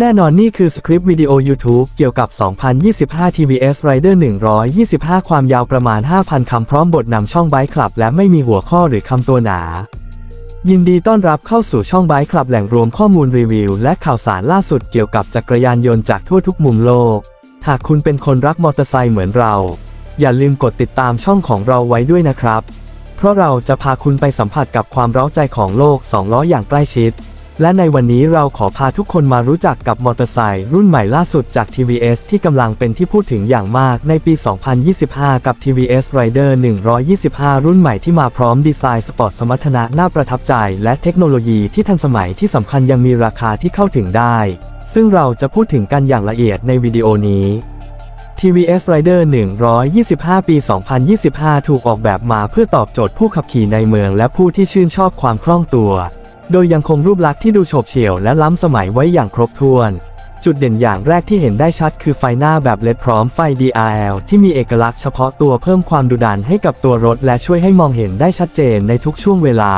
แน่นอนนี่คือสคริปต์วิดีโอ YouTube เกี่ยวกับ 2025 TVS Rider 125 ความยาวประมาณ 5,000 คำพร้อมบทนำช่องไบค์คลับ และไม่มีหัวข้อหรือคำตัวหนา ยินดีต้อนรับเข้าสู่ช่องไบค์คลับแหล่งรวมข้อมูลรีวิว และข่าวสารล่าสุดเกี่ยวกับจักรยานยนต์จากทั่วทุกมุมโลก หากคุณเป็นคนรักมอเตอร์ไซค์เหมือนเรา อย่าลืมกดติดตามช่องของเราไว้ด้วยนะครับ เพราะเราจะพาคุณไปสัมผัสกับความเร้าใจของโลกสองล้ออย่างใกล้ชิด และในวันนี้เราขอพาทุกคนมารู้จักกับมอเตอร์ไซค์รุ่นใหม่ล่าสุดจาก TVS ที่กำลังเป็นที่พูดถึงอย่างมากในปี 2025 กับ TVS Rider 125 รุ่นใหม่ที่มาพร้อมดีไซน์สปอร์ตสมรรถนะน่าประทับใจ และเทคโนโลยีที่ทันสมัยที่สำคัญยังมีราคาที่เข้าถึงได้ ซึ่งเราจะพูดถึงกันอย่างละเอียดในวิดีโอนี้ TVS Rider 125 ปี 2025 ถูกออกแบบมาเพื่อตอบโจทย์ผู้ขับขี่ในเมืองและผู้ที่ชื่นชอบความคล่องตัว โดยยังคงรูปลักษณ์ที่ดูโฉบเฉี่ยวและล้ำสมัยไว้อย่างครบถ้วน จุดเด่นอย่างแรกที่เห็นได้ชัดคือไฟหน้าแบบเลดพร้อมไฟ DRL ที่มีเอกลักษณ์เฉพาะตัวเพิ่มความดุดันให้กับตัวรถ และช่วยให้มองเห็นได้ชัดเจนในทุกช่วงเวลา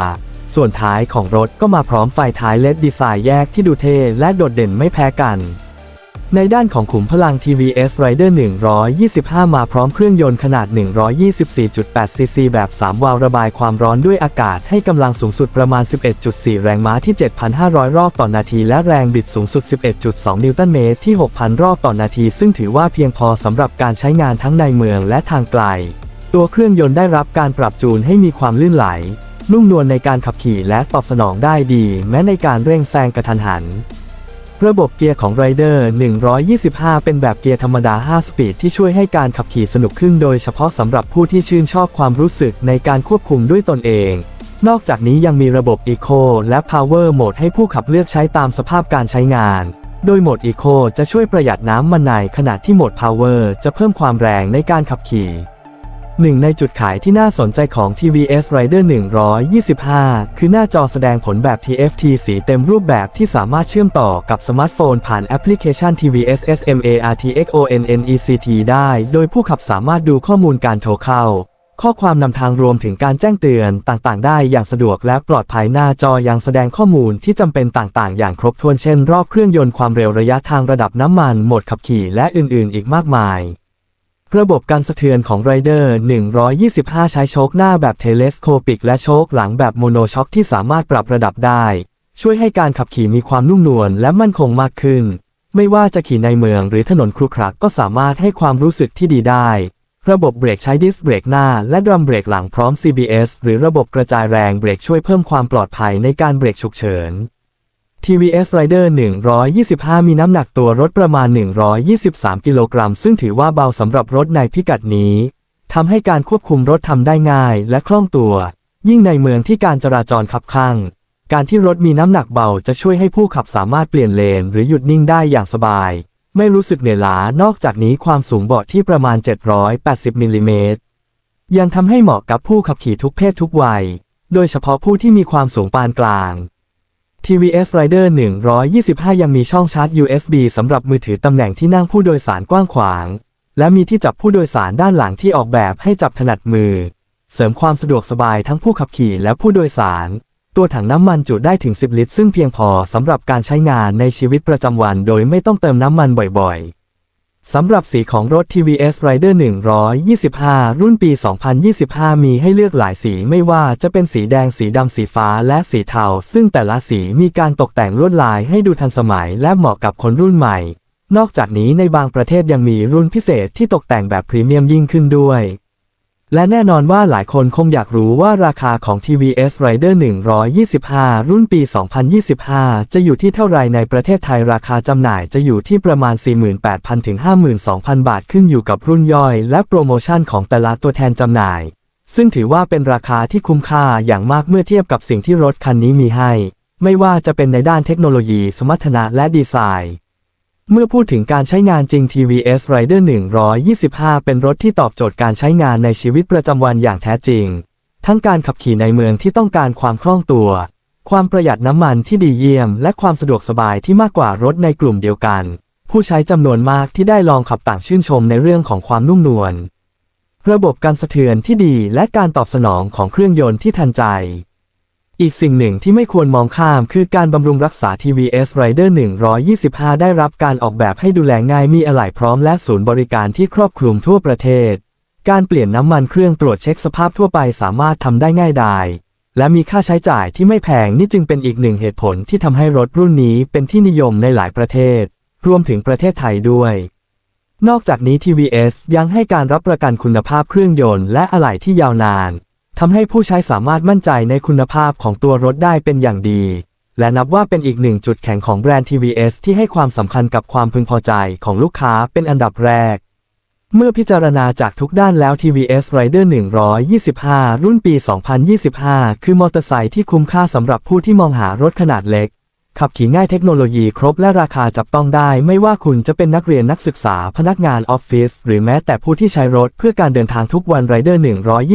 ส่วนท้ายของรถก็มาพร้อมไฟท้ายเลดดีไซน์แยกที่ดูเท่และโดดเด่นไม่แพ้กัน ในด้านของขุมพลัง TVS Rider 125 มาพร้อมเครื่องยนต์ขนาด 124.8 ซีซี แบบ 3 วาล์วระบายความร้อนด้วยอากาศให้กำลังสูงสุดประมาณ 11.4 แรงม้าที่ 7,500 รอบต่อนาที และแรงบิดสูงสุด 11.2 นิวตันเมตรที่ 6,000 รอบต่อนาที ซึ่งถือว่าเพียงพอสำหรับการใช้งานทั้งในเมืองและทางไกล ตัวเครื่องยนต์ได้รับการปรับจูนให้มีความลื่นไหล นุ่มนวลในการขับขี่และตอบสนองได้ดี แม้ในการเร่งแซงกระทันหัน ระบบเกียร์ของ Rider 125 เป็นแบบเกียร์ธรรมดา 5 สปีดที่ช่วยให้การขับขี่สนุกขึ้นโดยเฉพาะสำหรับผู้ที่ชื่นชอบความรู้สึกในการควบคุมด้วยตนเอง นอกจากนี้ยังมีระบบ Eco และ Power Mode ให้ผู้ขับเลือกใช้ตามสภาพการใช้งาน โดยโหมด Eco จะช่วยประหยัดน้ำมันในขณะที่โหมด Power จะเพิ่มความแรงในการขับขี่ หนึ่งในจุดขายที่น่าสนใจของ TVS Rider 125 คือหน้าจอแสดงผลแบบ TFT สีเต็มรูปแบบที่สามารถเชื่อมต่อกับสมาร์ทโฟนผ่านแอปพลิเคชัน TVS SMARTXONNECT ได้ โดยผู้ขับสามารถดูข้อมูลการโทรเข้า ข้อความนำทางรวมถึงการแจ้งเตือนต่างๆ ได้อย่างสะดวกและปลอดภัยหน้าจอยังแสดงข้อมูลที่จำเป็นต่างๆ อย่างครบถ้วนเช่น รอบเครื่องยนต์ความเร็วระยะทางระดับน้ำมันโหมดขับขี่และอื่นๆ อีกมากมาย ระบบการสะเทือนของ Rider 125 ใช้โชคหน้าแบบเทเลสโคปิก และโชคหลังแบบโมโนช็อคที่สามารถปรับระดับได้ ช่วยให้การขับขี่มีความนุ่มนวลและมั่นคงมากขึ้น ไม่ว่าจะขี่ในเมืองหรือถนนครุขระก็สามารถให้ความรู้สึกที่ดีได้ ระบบเบรกใช้ดิสเบรกหน้าและดรัมเบรกหลังพร้อม CBS หรือระบบกระจายแรงเบรกช่วยเพิ่มความปลอดภัยในการเบรกฉุกเฉิน TVS Rider 125 มีน้ำหนักตัวรถประมาณ 123 กิโลกรัม ซึ่งถือว่าเบาสำหรับรถในพิกัดนี้ทำให้การควบคุมรถทำได้ง่ายและคล่องตัว ยิ่งในเมืองที่การจราจรขับข้าง การที่รถมีน้ำหนักเบาจะช่วยให้ผู้ขับสามารถเปลี่ยนเลน หรือหยุดนิ่งได้อย่างสบาย ไม่รู้สึกเหนื่อยล้านอกจากนี้ความสูงเบาะที่ประมาณ 780มิลลิเมตรยังทำให้เหมาะกับผู้ขับขี่ทุกเพศทุกวัย โดยเฉพาะผู้ที่มีความสูงปานกลาง TVS Rider 125 ยังมีช่องชาร์จ USB สำหรับมือถือตำแหน่งที่นั่งผู้โดยสารกว้างขวาง และมีที่จับผู้โดยสารด้านหลังที่ออกแบบให้จับถนัดมือ เสริมความสะดวกสบายทั้งผู้ขับขี่และผู้โดยสาร ตัวถังน้ำมันจุได้ถึง 10 ลิตร ซึ่งเพียงพอสำหรับการใช้งานในชีวิตประจำวัน โดยไม่ต้องเติมน้ำมันบ่อยๆ สำหรับสีของรถ TVS Rider 125 รุ่นปี 2025 มีให้เลือกหลายสีไม่ว่าจะเป็นสีแดง สีดำ สีฟ้า และสีเทา ซึ่งแต่ละสีมีการตกแต่งลวดลายให้ดูทันสมัยและเหมาะกับคนรุ่นใหม่ นอกจากนี้ในบางประเทศยังมีรุ่นพิเศษที่ตกแต่งแบบพรีเมียมยิ่งขึ้นด้วย และแน่นอนว่าหลายคนคงอยากรู้ว่าราคาของ TVS Rider 125 รุ่นปี 2025 จะอยู่ที่เท่าไรในประเทศไทยราคาจำหน่ายจะอยู่ที่ประมาณ 48,000 ถึง 52,000 บาทขึ้นอยู่กับรุ่นย่อย และโปรโมชั่นของแต่ละตัวแทนจำหน่าย ซึ่งถือว่าเป็นราคาที่คุ้มค่าอย่างมากเมื่อเทียบกับสิ่งที่รถคันนี้มีให้ ไม่ว่าจะเป็นในด้านเทคโนโลยี สมรรถนะและดีไซน์ เมื่อพูดถึงการใช้งานจริง TVS Rider 125 เป็นรถที่ตอบโจทย์การใช้งานในชีวิตประจำวันอย่างแท้จริง ทั้งการขับขี่ในเมืองที่ต้องการความคล่องตัว ความประหยัดน้ำมันที่ดีเยี่ยม และความสะดวกสบายที่มากกว่ารถในกลุ่มเดียวกัน ผู้ใช้จำนวนมากที่ได้ลองขับต่างชื่นชมในเรื่องของความนุ่มนวล ระบบการสะเทือนที่ดีและการตอบสนองของเครื่องยนต์ที่ทันใจ อีกสิ่งหนึ่งที่ไม่ควรมองข้ามคือการบำรุงรักษา TVS Rider 125 ได้รับการออกแบบให้ดูแลง่ายมีอะไหล่พร้อมและศูนย์บริการที่ครอบคลุมทั่วประเทศ การเปลี่ยนน้ำมันเครื่องตรวจเช็คสภาพทั่วไปสามารถทำได้ง่ายดายและมีค่าใช้จ่ายที่ไม่แพงนี่จึงเป็นอีกหนึ่งเหตุผลที่ทำให้รถรุ่นนี้เป็นที่นิยมในหลายประเทศ รวมถึงประเทศไทยด้วย นอกจากนี้ TVS ยังให้การรับประกันคุณภาพเครื่องยนต์และอะไหล่ที่ยาวนาน ทำให้ผู้ใช้สามารถมั่นใจในคุณภาพของตัวรถได้เป็นอย่างดี และนับว่าเป็นอีกหนึ่งจุดแข็งของแบรนด์ TVS ที่ให้ความสำคัญกับความพึงพอใจของลูกค้าเป็นอันดับแรก เมื่อพิจารณาจากทุกด้านแล้ว TVS Rider 125 รุ่นปี 2025 คือมอเตอร์ไซค์ที่คุ้มค่าสำหรับผู้ที่มองหารถขนาดเล็ก ขับขี่ง่ายเทคโนโลยีครบและราคาจับต้องได้ ไม่ว่าคุณจะเป็นนักเรียนนักศึกษาพนักงานออฟฟิศหรือแม้แต่ผู้ที่ใช้รถเพื่อการเดินทางทุกวัน Rider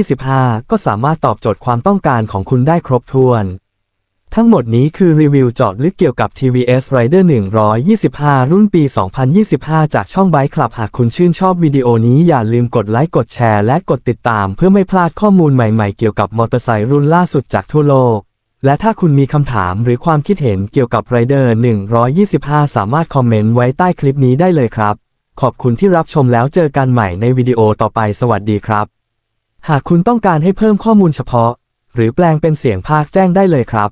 125 ก็สามารถตอบโจทย์ความต้องการของคุณได้ครบถ้วน ทั้งหมดนี้คือรีวิวจาะลึกเกี่ยวกับ TVS Rider 125 รุ่นปี 2025 จากช่อง Bike Club หากคุณชื่นชอบวิดีโอนี้อย่าลืมกดไลค์กดแชร์และกดติดตาม เพื่อไม่พลาดข้อมูลใหม่ๆ เกี่ยวกับมอเตอร์ไซค์รุ่นล่าสุดจากทั่วโลก และถ้าคุณมีคำถามหรือความคิดเห็นเกี่ยวกับ Rider 125 สามารถคอมเมนต์ไว้ใต้คลิปนี้ได้เลยครับ ขอบคุณที่รับชมแล้วเจอกันใหม่ในวิดีโอต่อไปสวัสดีครับ หากคุณต้องการให้เพิ่มข้อมูลเฉพาะ หรือแปลงเป็นเสียงภาคแจ้งได้เลยครับ